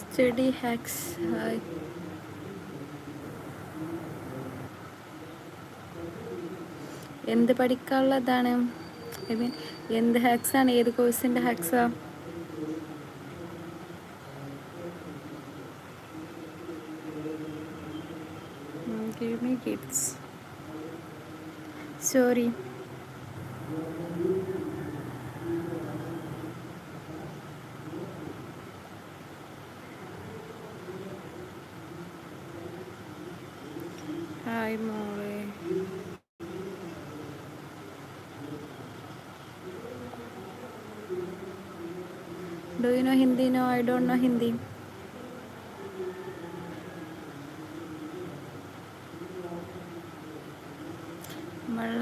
Study hacks hi. എന്ത് പഠിക്കാനുള്ളതാണ്? I mean എന്ത് ഹാക്സാണ്? ഏത് കോഴ്സിന്റെ ഹാക്സാ? give me gifts. ഹായ് മോളെ do you know Hindi no I don't know Hindi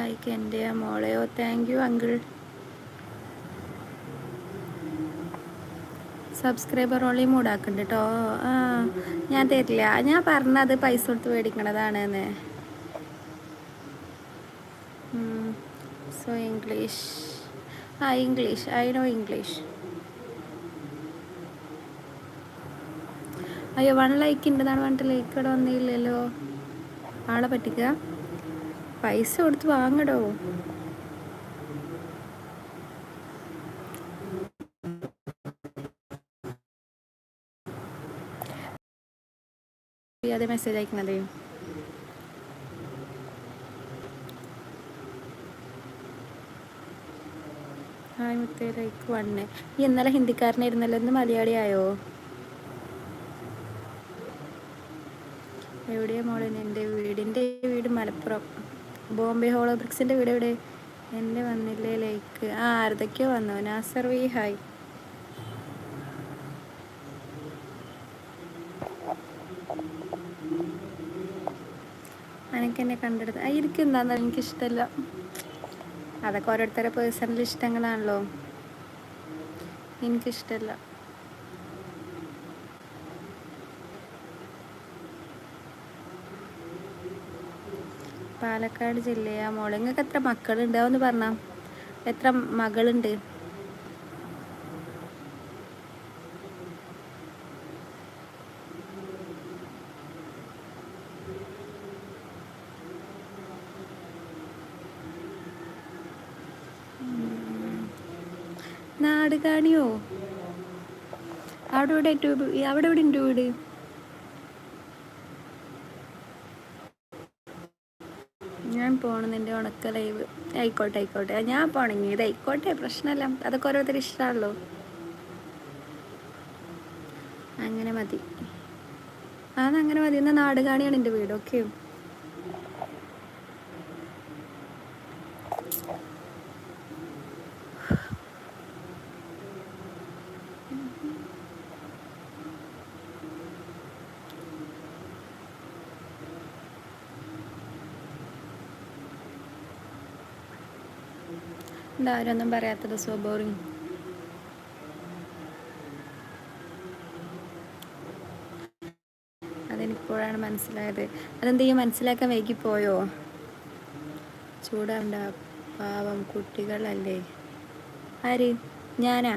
like എന്റെ മോളെയോ thank you uncle subscriber only മൂടാക്കുന്നുണ്ട് കേട്ടോ ആ ഞാൻ തരില്ല. ഞാൻ പറഞ്ഞത് പൈസ കൊടുത്ത് മേടിക്കണതാണ് എന്ന് സോ ഇംഗ്ലീഷ് ആ ഇംഗ്ലീഷ് ഐ നോ ഇംഗ്ലീഷ് അയ്യോ വൺ ലൈക്ക് ഉണ്ടെന്നാണ് പറഞ്ഞിട്ട് ലൈക്ക് ഇവിടെ ഒന്നുമില്ലല്ലോ. ആളെ പറ്റിക്കുക പൈസ കൊടുത്ത് വാങ്ങടോ. അതെ മെസ്സേജ് അയക്കണതേ. ഹായ് മുത്തേ ലൈക്ക് വണ്ണ് ഈ ഇന്നലെ ഹിന്ദിക്കാരനായിരുന്നല്ലോ ഇന്ന് മലയാളിയായോ? എവിടെയാ മോളെ എന്റെ വീടിന്റെ വീട് മലപ്പുറം. ബോംബെ ഹോളോ ബ്രിക്സിന്റെ വീട് എവിടെ? എന്റെ വന്നില്ലേ ലൈക്ക്? ആ ആരതൊക്കെയോ വന്നു. നാസർ വി ഹായ്. എനിക്ക് എന്നെ കണ്ടെടുത്ത് ആ എനിക്ക് എന്താണെന്ന് എനിക്കിഷ്ടമല്ല അതൊക്കെ ഓരോരുത്തരുടെ പേഴ്സണൽ ഇഷ്ടങ്ങളാണല്ലോ. എനിക്കിഷ്ടമല്ല പാലക്കാട് ജില്ലയാ. മോളെ നിങ്ങൾക്ക് എത്ര മക്കളുണ്ട്? അതൊന്ന് പറഞ്ഞ. എത്ര മകളുണ്ട്? നാട് കാണിയോ അവിടെ ഇവിടെ ട്യൂബ് അവിടെ ഇവിടെ ഉണ്ട് വീട്? ഞാൻ പോണെന്നിന്റെ ഉണക്ക ലൈവ്. ആയിക്കോട്ടെ ആയിക്കോട്ടെ. ഞാൻ പോണെങ്കിൽ ഇത് ആയിക്കോട്ടെ പ്രശ്നമല്ല അതൊക്കെ ഓരോരുത്തർ ഇഷ്ടമാണല്ലോ അങ്ങനെ മതി. അതങ്ങനെ മതി. എന്നാൽ നാട് കാണിയാണ് എന്റെ വീട്. ഓക്കെ എന്താരൊന്നും പറയാത്തത് സോ ബോറിങ് അതെനിക്കിപ്പോഴാണ് മനസ്സിലായത്. അതെന്ത് ചെയ്യും മനസ്സിലാക്കാൻ വൈകിപ്പോയോ ചൂടാണ്ട പാവം കുട്ടികളല്ലേ? ആര്? ഞാനാ?